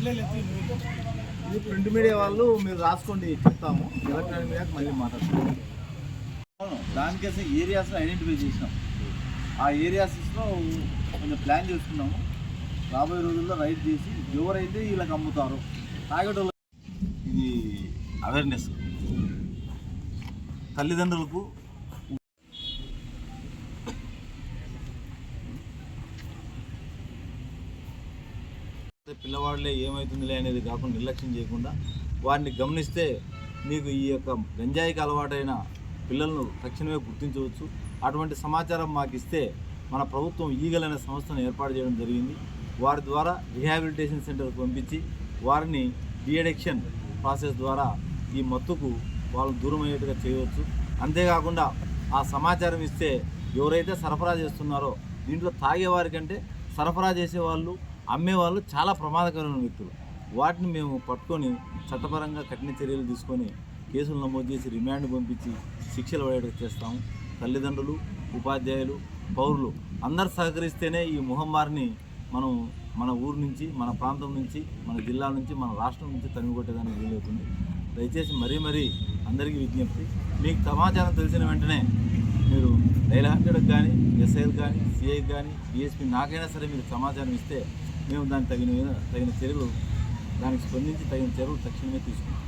ఇది print media వాళ్ళు మీరు రాసుకోండి చెప్తాము. ఎలక్ట్రానిక్ మీడియాకి మళ్ళీ మాట్లాడుతాం అవును దానికోసం ఏరియాస్ని ఐడెంటిఫై చేసినాం. ఆ ఏరియాస్లో కొంచెం ప్లాన్ చేసుకున్నాము. రాబోయే రోజుల్లో రైడ్ చేసి ఎవరైతే వీళ్ళకి అమ్ముతారో తాగేటోళ్ళు ఇది అవేర్నెస్ తల్లిదండ్రులకు పిల్లవాడులే ఏమవుతుందిలే అనేది కాకుండా నిర్లక్ష్యం చేయకుండా వారిని గమనిస్తే మీకు ఈ యొక్క గంజాయికి అలవాటైన పిల్లలను తక్షణమే గుర్తించవచ్చు. అటువంటి సమాచారం మాకు ఇస్తే మన ప్రభుత్వం ఈగల్ అనే సంస్థను ఏర్పాటు చేయడం జరిగింది. వారి ద్వారా రిహాబిలిటేషన్ సెంటర్కి పంపించి వారిని డిఅడిక్షన్ ప్రాసెస్ ద్వారా ఈ మత్తుకు వాళ్ళు దూరం అయ్యేట్టుగా చేయవచ్చు. అంతేకాకుండా ఆ సమాచారం ఇస్తే ఎవరైతే సరఫరా చేస్తున్నారో దీంట్లో తాగేవారి కంటే సరఫరా చేసేవాళ్ళు అమ్మేవాళ్ళు చాలా ప్రమాదకరమైన వ్యక్తులు. వాటిని మేము పట్టుకొని చట్టపరంగా కఠిన చర్యలు తీసుకొని కేసులు నమోదు చేసి రిమాండ్ పంపించి శిక్షలు పడేటట్టు చేస్తాము. తల్లిదండ్రులు ఉపాధ్యాయులు పౌరులు అందరు సహకరిస్తేనే ఈ ముహమ్మారిని మనం మన ఊరు నుంచి మన ప్రాంతం నుంచి మన జిల్లా నుంచి మన రాష్ట్రం నుంచి తనిగొట్టేదానికి వీలవుతుంది. దయచేసి మరీ మరీ అందరికీ విజ్ఞప్తి. మీకు సమాచారం తెలిసిన వెంటనే మీరు డైల్ హండ్రెడ్కి కానీ ఎస్ఐకి కానీ సిఐకి కానీ డిఎస్పీ నాకైనా సరే మీరు సమాచారం ఇస్తే మేము దానికి తగిన తగిన చర్యలు దానికి స్పందించి తగిన చర్యలు తక్షణమే తీసుకుంటాం.